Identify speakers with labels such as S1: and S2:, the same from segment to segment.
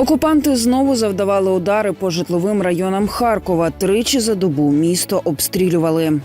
S1: Окупанти знову завдавали удари по житловим районам Харкова. Тричі за добу місто обстрілювали.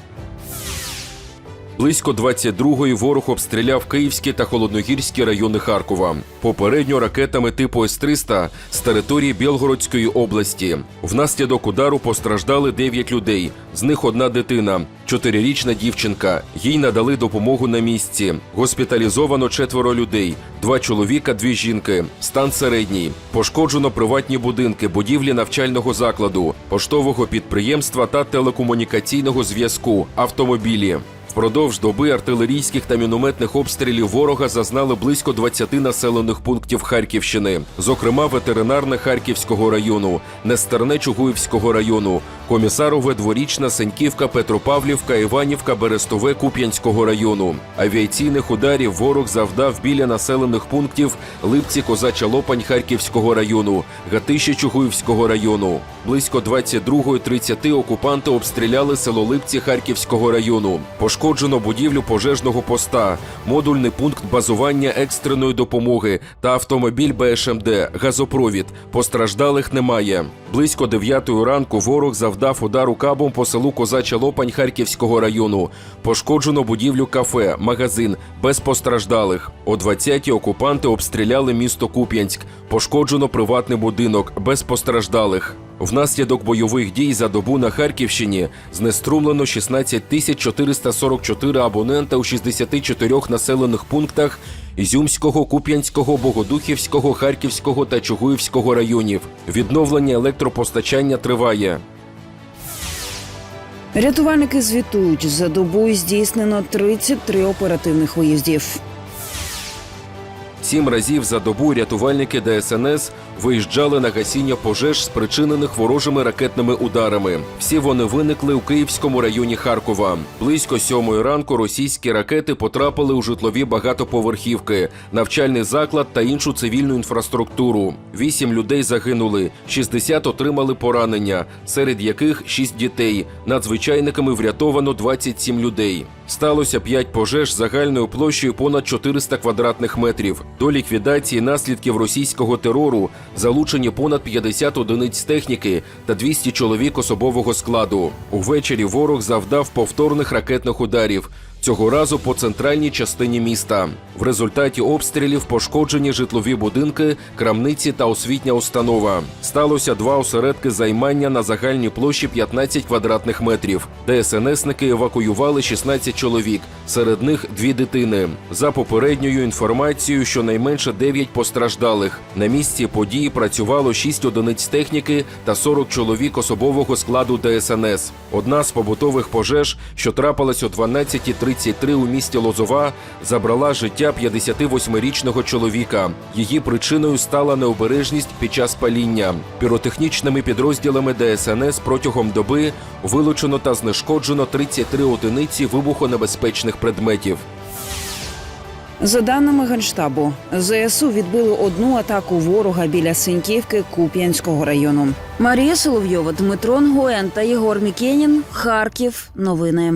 S2: Близько 22-ї ворог обстріляв Київські та Холодногірські райони Харкова. Попередньо ракетами типу С-300 з території Білгородської області. Внаслідок удару постраждали 9 людей. З них одна дитина, чотирирічна дівчинка. Їй надали допомогу на місці. Госпіталізовано четверо людей: два чоловіка, дві жінки. Стан середній. Пошкоджено приватні будинки, будівлі навчального закладу, поштового підприємства та телекомунікаційного зв'язку, автомобілі. Впродовж доби артилерійських та мінометних обстрілів ворога зазнали близько 20 населених пунктів Харківщини, зокрема ветеринарне Харківського району, Нестерне Чугуївського району, Комісарове, Дворічна, Сеньківка, Петропавлівка, Іванівка, Берестове Куп'янського району. Авіаційних ударів ворог завдав біля населених пунктів Липці, Козача Лопань Харківського району, Гатище Чугуївського району. Близько 22.30 окупанти обстріляли село Липці Харківського району. Пошкоджено будівлю пожежного поста, модульний пункт базування екстреної допомоги та автомобіль БШМД, газопровід. Постраждалих немає. Близько 9 ранку ворог завдав удару кабом по селу Козача Лопань Харківського району. Пошкоджено будівлю кафе, магазин без постраждалих. О 20-ті окупанти обстріляли місто Куп'янськ. Пошкоджено приватний будинок без постраждалих. Внаслідок бойових дій за добу на Харківщині знеструмлено 16 тисяч 444 абонента у 64 населених пунктах Ізюмського, Куп'янського, Богодухівського, Харківського та Чугуївського районів. Відновлення електропостачання триває.
S1: Рятувальники звітують, за добу здійснено 33 оперативних виїздів.
S2: Сім разів за добу рятувальники ДСНС виїжджали на гасіння пожеж, спричинених ворожими ракетними ударами. Всі вони виникли у Київському районі Харкова. Близько сьомої ранку російські ракети потрапили у житлові багатоповерхівки, навчальний заклад та іншу цивільну інфраструктуру. Вісім людей загинули, 60 отримали поранення, серед яких шість дітей. Надзвичайниками врятовано 27 людей. Сталося п'ять пожеж загальною площею понад 400 квадратних метрів. До ліквідації наслідків російського терору залучені понад 50 одиниць техніки та 200 чоловік особового складу. Увечері ворог завдав повторних ракетних ударів. Цього разу по центральній частині міста. В результаті обстрілів пошкоджені житлові будинки, крамниці та освітня установа. Сталося два осередки займання на загальній площі 15 квадратних метрів. ДСНСники евакуювали 16 чоловік, серед них дві дитини. За попередньою інформацією, щонайменше 9 постраждалих. На місці події працювало 6 одиниць техніки та 40 чоловік особового складу ДСНС. Одна з побутових пожеж, що трапилась о 12.33 у місті Лозова, забрала життя 58-річного чоловіка. Її причиною стала необережність під час паління. Піротехнічними підрозділами ДСНС протягом доби вилучено та знешкоджено 33 одиниці вибухонебезпечних предметів.
S1: За даними Генштабу, ЗСУ відбили одну атаку ворога біля Синьківки Куп'янського району. Марія Соловйова, Дмитро Нгуен та Єгор Мікенін. Харків. Новини.